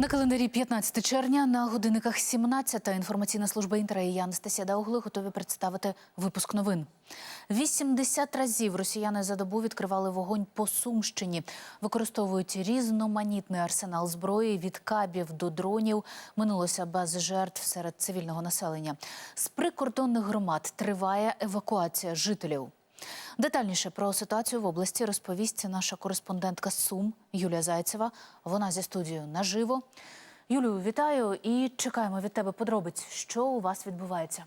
На календарі 15 червня на годинниках 17 інформаційна служба інтера і Анастасія Даугли готові представити випуск новин. 80 разів росіяни за добу відкривали вогонь по Сумщині. Використовують різноманітний арсенал зброї від кабів до дронів. Минулося без жертв серед цивільного населення. З прикордонних громад триває евакуація жителів. Детальніше про ситуацію в області розповість наша кореспондентка Сум Юлія Зайцева. Вона зі студією наживо. Юлію, вітаю і чекаємо від тебе подробиць, що у вас відбувається.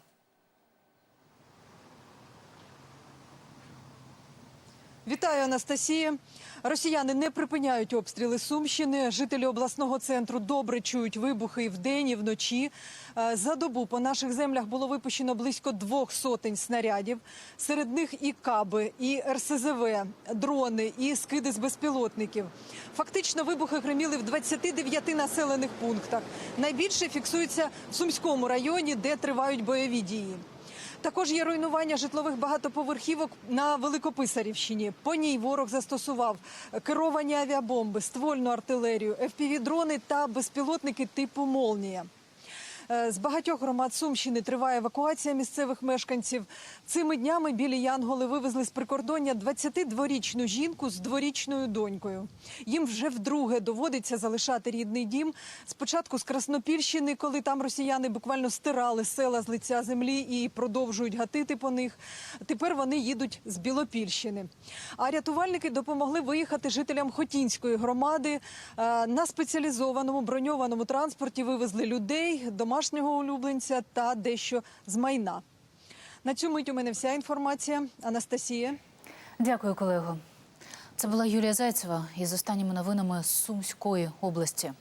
Вітаю, Анастасія. Росіяни не припиняють обстріли Сумщини. Жителі обласного центру добре чують вибухи і вдень, і вночі. Е, За добу по наших землях було випущено близько двох сотень снарядів. Серед них і каби, і РСЗВ, дрони, і скиди з безпілотників. Фактично, вибухи гриміли в 29 населених пунктах. Найбільше фіксується в Сумському районі, де тривають бойові дії. Також є руйнування житлових багатоповерхівок на Великописарівщині. По ній ворог застосував керовані авіабомби, ствольну артилерію, FPV-дрони та безпілотники типу Молнія. Е, З багатьох громад Сумщини триває евакуація місцевих мешканців. Цими днями білі янголи вивезли з прикордоння 22-річну жінку з дворічною донькою. Їм вже вдруге доводиться залишати рідний дім. Спочатку з Краснопільщини, коли там росіяни буквально стирали села з лиця землі і продовжують гатити по них. Тепер вони їдуть з Білопільщини. А рятувальники допомогли виїхати жителям Хотінської громади. Е, На спеціалізованому броньованому транспорті вивезли людей, домашнього улюбленця та дещо з майна. На цю мить у мене вся інформація. Анастасія. Дякую, колего. Це була Юлія Зайцева із останніми новинами Сумської області.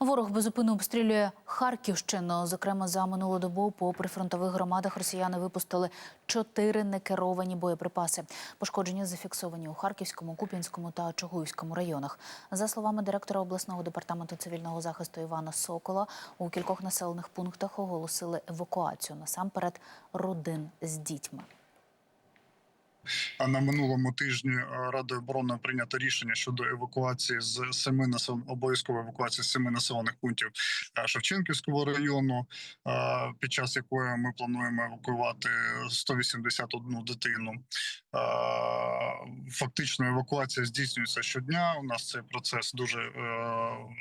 Ворог безупинно обстрілює Харківщину. Зокрема, за минулу добу по прифронтових громадах росіяни випустили чотири некеровані боєприпаси. Пошкодження зафіксовані у Харківському, Куп'янському та Чугуївському районах. За словами директора обласного департаменту цивільного захисту Івана Сокола, у кількох населених пунктах оголосили евакуацію насамперед родин з дітьми. А на минулому тижні е, Радою оборони прийнято рішення щодо евакуації з семи населен... обов'язкової евакуації з семи населених пунктів е, Шевченківського району, е, під час якої ми плануємо евакуювати 181 дитину. Фактично, евакуація здійснюється щодня. У нас цей процес дуже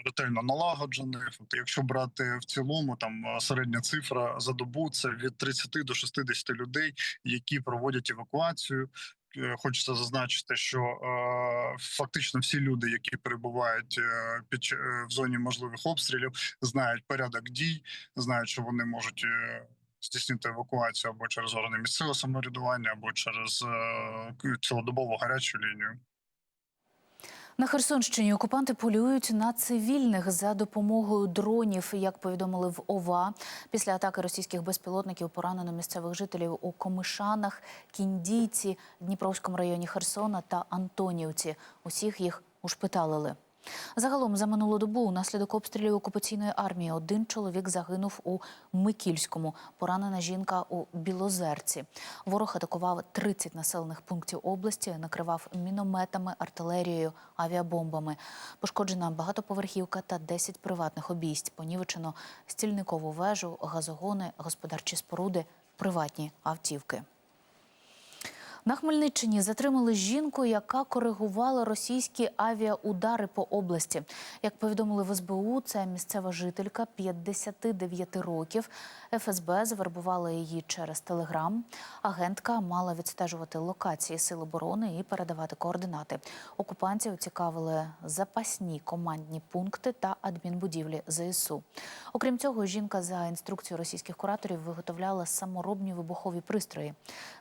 ретельно налагоджений. Тобто, Якщо брати в цілому, там середня цифра за добу це від 30 до 60 людей, які проводять евакуацію. Е, Хочеться зазначити, що е, фактично всі люди, які перебувають е, під в зоні можливих обстрілів, знають порядок дій, знають, що вони можуть. Здійснити евакуацію або через органи місцевого самоврядування, або через цілодобову гарячу лінію. На Херсонщині окупанти полюють на цивільних за допомогою дронів. Як повідомили в ОВА, після атаки російських безпілотників поранено місцевих жителів у Комишанах, Кіндійці, Дніпровському районі Херсона та Антонівці. Усіх їх ушпиталили. Загалом за минулу добу унаслідок обстрілів окупаційної армії один чоловік загинув у Микільському, поранена жінка у Білозерці. Ворог атакував 30 населених пунктів області, накривав мінометами, артилерією, авіабомбами. Пошкоджена багатоповерхівка та 10 приватних обійсть. Понівечено стільникову вежу, газогони, господарчі споруди, приватні автівки. На Хмельниччині затримали жінку, яка коригувала російські авіаудари по області. Як повідомили в СБУ, це місцева жителька 59 років. ФСБ завербувала її через телеграм. Агентка мала відстежувати локації сил оборони і передавати координати. Окупантів цікавили запасні командні пункти та адмінбудівлі ЗСУ. Окрім цього, жінка за інструкцією російських кураторів виготовляла саморобні вибухові пристрої.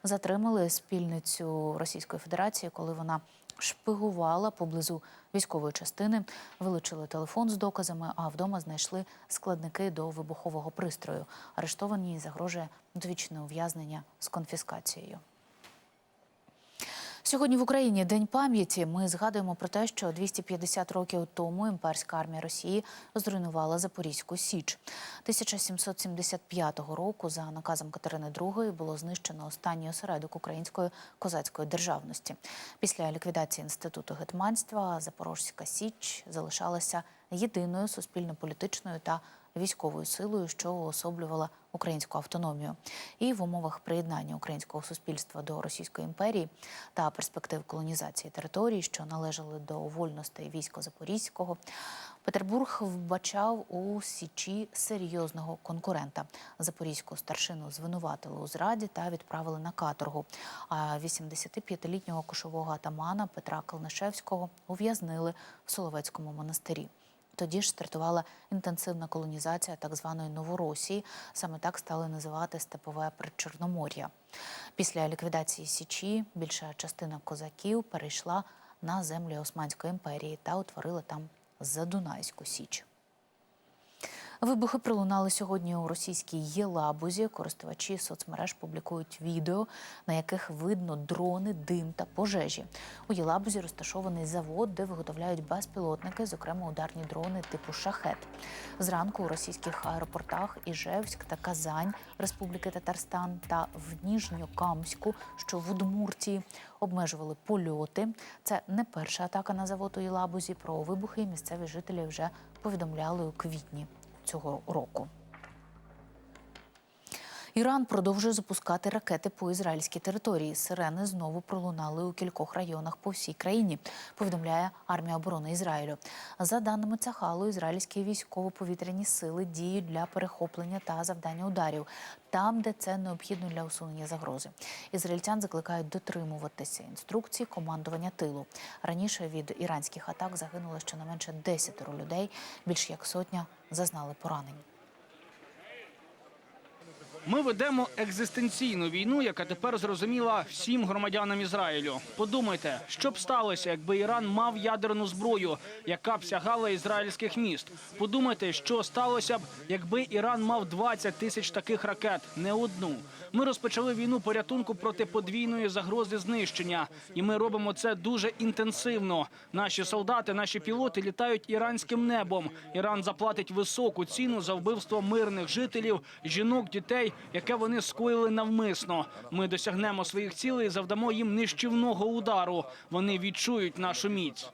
Затримали спільницю Російської Федерації, коли вона шпигувала поблизу військової частини, вилучили телефон з доказами, а вдома знайшли складники до вибухового пристрою. Арештованій загрожує довічне ув'язнення з конфіскацією. Сьогодні в Україні День пам'яті. Ми згадуємо про те, що 250 років тому імперська армія Росії зруйнувала Запорізьку Січ. 1775 року за наказом Катерини II було знищено останній осередок української козацької державності. Після ліквідації інституту гетьманства Запорозька Січ залишалася єдиною суспільно-політичною та військовою силою, що уособлювала українську автономію. І в умовах приєднання українського суспільства до Російської імперії та перспектив колонізації територій, що належали до вольностей війська Запорізького, Петербург вбачав у Січі серйозного конкурента. Запорізьку старшину звинуватили у зраді та відправили на каторгу. А 85-літнього кошового атамана Петра Калнишевського ув'язнили в Соловецькому монастирі. Тоді ж стартувала інтенсивна колонізація так званої Новоросії. Саме так стали називати степове Причорномор'я. Після ліквідації Січі більша частина козаків перейшла на землі Османської імперії та утворила там Задунайську Січ. Вибухи пролунали сьогодні у російській Єлабузі. Користувачі соцмереж публікують відео, на яких видно дрони, дим та пожежі. У Єлабузі розташований завод, де виготовляють безпілотники, зокрема ударні дрони типу шахет. Зранку у російських аеропортах Іжевськ та Казань Республіки Татарстан та в Ніжньокамську, що в Удмуртії, обмежували польоти. Це не перша атака на завод у Єлабузі. Про вибухи місцеві жителі вже повідомляли у квітні цього року. Іран продовжує запускати ракети по ізраїльській території. Сирени знову пролунали у кількох районах по всій країні. Повідомляє армія оборони Ізраїлю. За даними Цахалу, ізраїльські військово-повітряні сили діють для перехоплення та завдання ударів там, де це необхідно для усунення загрози. Ізраїльтян закликають дотримуватися інструкцій командування тилу. Раніше від іранських атак загинуло щонайменше 10 людей. Більш як сотня зазнали поранень. Ми ведемо екзистенційну війну, яка тепер зрозуміла всім громадянам Ізраїлю. Подумайте, що б сталося, якби Іран мав ядерну зброю, яка б сягала ізраїльських міст. Подумайте, що сталося б, якби Іран мав 20 тисяч таких ракет, не одну. Ми розпочали війну порятунку проти подвійної загрози знищення, і ми робимо це дуже інтенсивно. Наші солдати, наші пілоти літають іранським небом. Іран заплатить високу ціну за вбивство мирних жителів, жінок, дітей, яке вони скоїли навмисно. Ми досягнемо своїх цілей, і завдамо їм нищівного удару. Вони відчують нашу міць.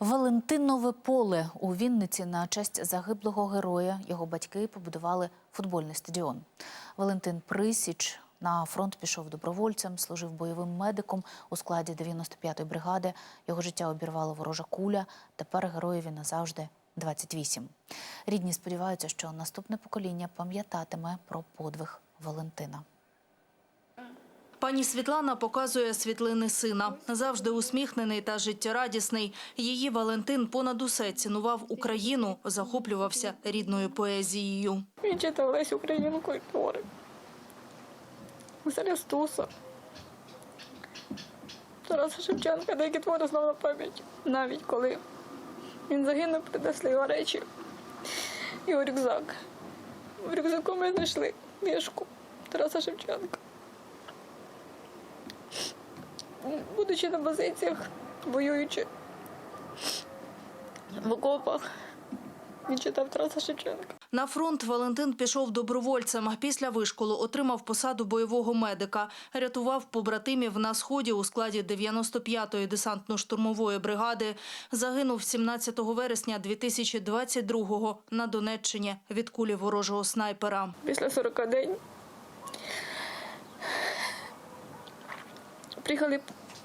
Валентинове поле у Вінниці на честь загиблого героя. Його батьки побудували футбольний стадіон. Валентин Присіч на фронт пішов добровольцем, служив бойовим медиком у складі 95-ї бригади. Його життя обірвала ворожа куля. Тепер героєві назавжди 28. Рідні сподіваються, що наступне покоління пам'ятатиме про подвиг Валентина. Пані Світлана показує світлини сина. Завжди усміхнений та життєрадісний. Її Валентин понад усе цінував Україну, захоплювався рідною поезією. Він читав Лесь Українку і твори. Василя Стуса. Тараса Шевченка, деякі твори знав на пам'ять. Навіть коли він загинув, принесли його речі. Його рюкзак. В рюкзаку ми знайшли книжку Тараса Шевченка. Будучи на позиціях, воюючи в окопах, він читав Тараса Шевченка. На фронт Валентин пішов добровольцем. Після вишколу отримав посаду бойового медика. Рятував побратимів на сході у складі 95-ї десантно-штурмової бригади. Загинув 17 вересня 2022-го на Донеччині від кулі ворожого снайпера. після 40 день приїхали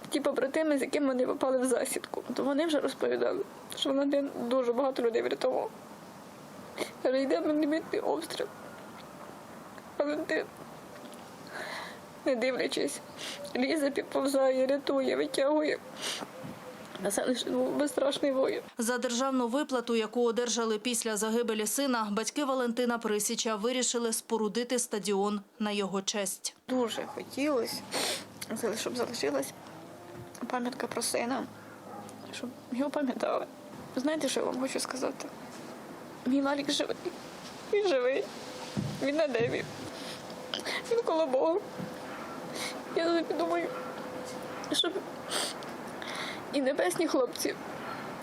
ті побратими, з якими вони попали в засідку. То вони вже розповідали, що Валентин дуже багато людей врятував. Каже, йде мінометний обстріл. Валентин, не дивлячись, лізе, підповзає, рятує, витягує. Був безстрашний воїн. За державну виплату, яку одержали після загибелі сина, батьки Валентина Присіча вирішили спорудити стадіон на його честь. Дуже хотілося, щоб залишилась пам'ятка про сина, щоб його пам'ятали. Знаєте, що я вам хочу сказати? Мій Валік живий. Він живий. Він на небі. Він коло Бога. Я завжди думаю, щоб і небесні хлопці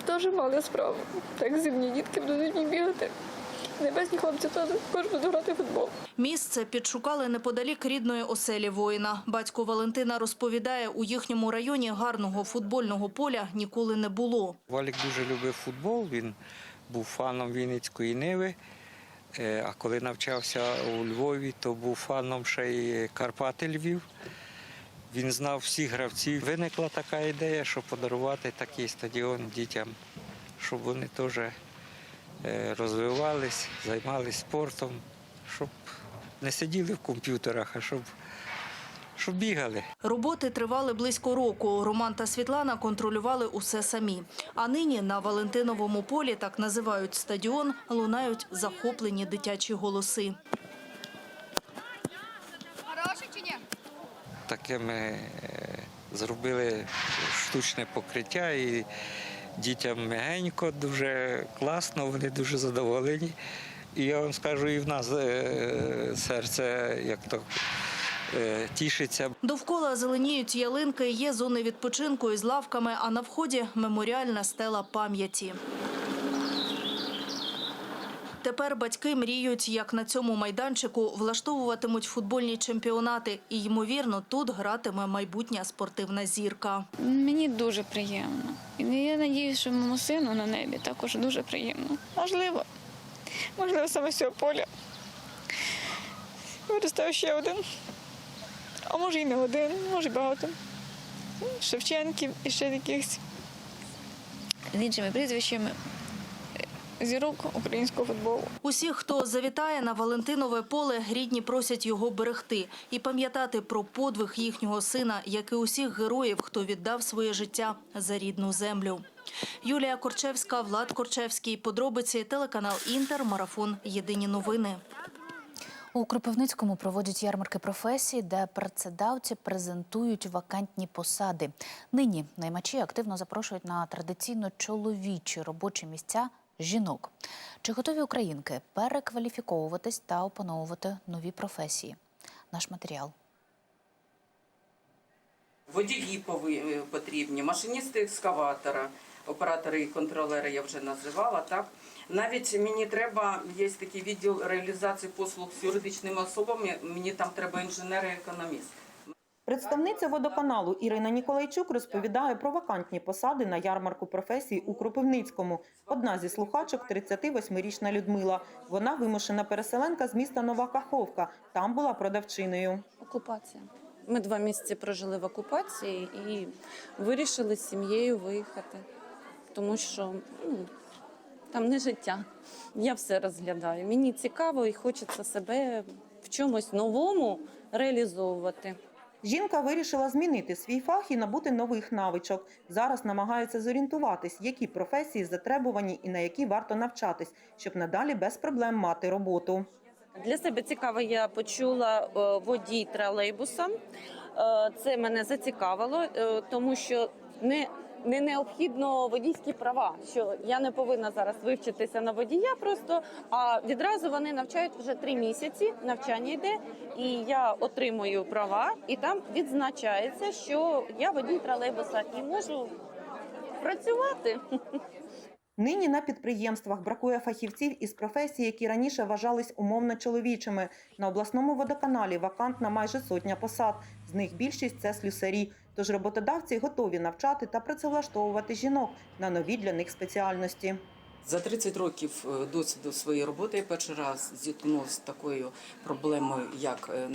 теж мали справу. Так земні дітки будуть бігати. Небесні хлопці теж також будуть грати футбол. Місце підшукали неподалік рідної оселі воїна. Батько Валентина розповідає, у їхньому районі гарного футбольного поля ніколи не було. Валік дуже любив футбол, він був фаном Вінницької Ниви. Е, А коли навчався у Львові, то був фаном ще й Карпати Львів. Він знав всіх гравців. Виникла така ідея, щоб подарувати такий стадіон дітям, щоб вони теж е, розвивались, займалися спортом, щоб не сиділи в комп'ютерах, а щоб, щоб бігали. Роботи тривали близько року. Роман та Світлана контролювали усе самі. А нині на Валентиновому полі, так називають стадіон, лунають захоплені дитячі голоси. Таке ми е, зробили штучне покриття і дітям м'ягенько, дуже класно, вони дуже задоволені. І я вам скажу, і в нас е, серце як то тішиться. Довкола зеленіють ялинки, є зони відпочинку із лавками, а на вході меморіальна стела пам'яті. Тепер батьки мріють, як на цьому майданчику влаштовуватимуть футбольні чемпіонати. І, ймовірно, тут гратиме майбутня спортивна зірка. Мені дуже приємно. І я надіюся, що моєму сину на небі також дуже приємно. Можливо, можливо, саме з цього поля. Виростав ще один. А може і не один, може багато. Шевченків і ще якихось з іншими прізвищами зірок українського футболу. Усіх, хто завітає на Валентинове поле, рідні просять його берегти і пам'ятати про подвиг їхнього сина, як і усіх героїв, хто віддав своє життя за рідну землю. Юлія Корчевська, Влад Корчевський. Подробиці телеканал Інтер. Марафон. Єдині новини. У Кропивницькому проводять ярмарки професій, де працедавці презентують вакантні посади. Нині наймачі активно запрошують на традиційно чоловічі робочі місця жінок. Чи готові українки перекваліфіковуватись та опановувати нові професії? Наш матеріал. Водії пови- потрібні, машиністи екскаватора, оператори і контролери я вже називала. Так навіть мені треба є такий відділ реалізації послуг з юридичними особами. Мені там треба інженер і економіст. Представниця водоканалу Ірина Ніколайчук розповідає про вакантні посади на ярмарку професій у Кропивницькому. Одна зі слухачок – 38-річна Людмила. Вона вимушена переселенка з міста Нова Каховка. Там була продавчиною. Окупація. Ми два місяці прожили в окупації і вирішили з сім'єю виїхати, тому що ну, там не життя. Я все розглядаю. Мені цікаво і хочеться себе в чомусь новому реалізовувати. Жінка вирішила змінити свій фах і набути нових навичок. Зараз намагається зорієнтуватись, які професії затребувані і на які варто навчатись, щоб надалі без проблем мати роботу. Для себе цікаво, я почула е, водій тролейбуса. Е, Це мене зацікавило, е, тому що не, не необхідно водійські права. Що я не повинна зараз вивчитися на водія, просто а відразу вони навчають вже три місяці. Навчання йде, і я отримую права, і там відзначається, що я водій тролейбуса і можу працювати. Нині на підприємствах бракує фахівців із професій, які раніше вважались умовно чоловічими. На обласному водоканалі вакантна майже сотня посад. З них більшість це слюсарі. Тож роботодавці готові навчати та працевлаштовувати жінок на нові для них спеціальності. За 30 років е, досвіду своєї роботи я перший раз зіткнулася з такою проблемою, як е,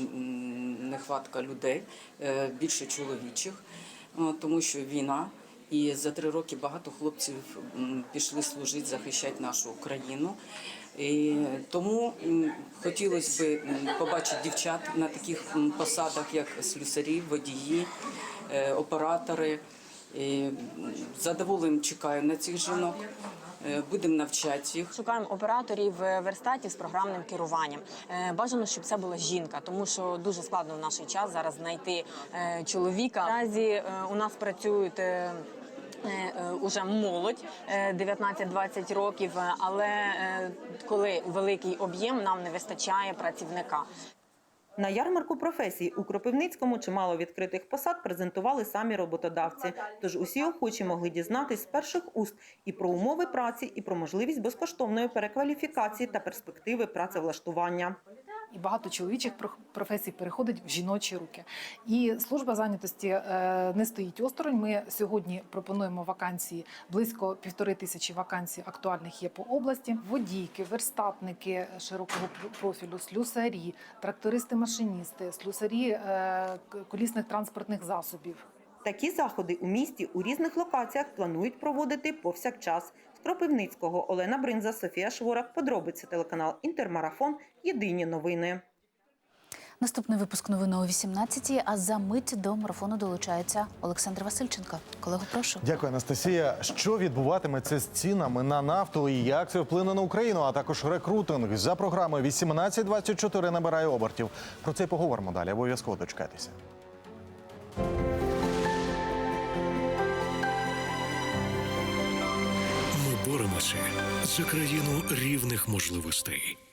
нехватка людей, е, більше чоловічих, тому що війна. І за три роки багато хлопців пішли служити, захищати нашу країну. І тому хотілося б побачити дівчат на таких посадах, як слюсарі, водії, е, оператори. І м, задоволенням чекаю на цих жінок. Е, Будемо навчати їх. Шукаємо операторів е, верстатів з програмним керуванням. Бажано, щоб це була жінка, тому що дуже складно в наш час зараз знайти чоловіка. Наразі у нас працюють. Е, е, е, Уже молодь е, 19-20 років, е, але е, коли великий об'єм, нам не вистачає працівника. На ярмарку професій у Кропивницькому чимало відкритих посад презентували самі роботодавці. Тож усі охочі могли дізнатись з перших уст і про умови праці, і про можливість безкоштовної перекваліфікації та перспективи працевлаштування. І багато чоловічих професій переходить в жіночі руки. І служба зайнятості е, не стоїть осторонь. Ми сьогодні пропонуємо вакансії близько півтори тисячі вакансій актуальних є по області. Водійки, верстатники широкого профілю, слюсарі, трактористи-машиністи, слюсарі е, колісних транспортних засобів. Такі заходи у місті у різних локаціях планують проводити повсякчас. Кропивницького Олена Бринза, Софія Шворак. Подробиці телеканал Інтермарафон. Єдині новини. Наступний випуск новини о 18 а за мить до марафону долучається Олександр Васильченко. Колего, прошу. Дякую, Анастасія. Що відбуватиметься з цінами на нафту і як це вплине на Україну, а також рекрутинг за програмою 1824 набирає обертів. Про це й поговоримо далі. Обов'язково дочекайтеся. Ми за країну рівних можливостей.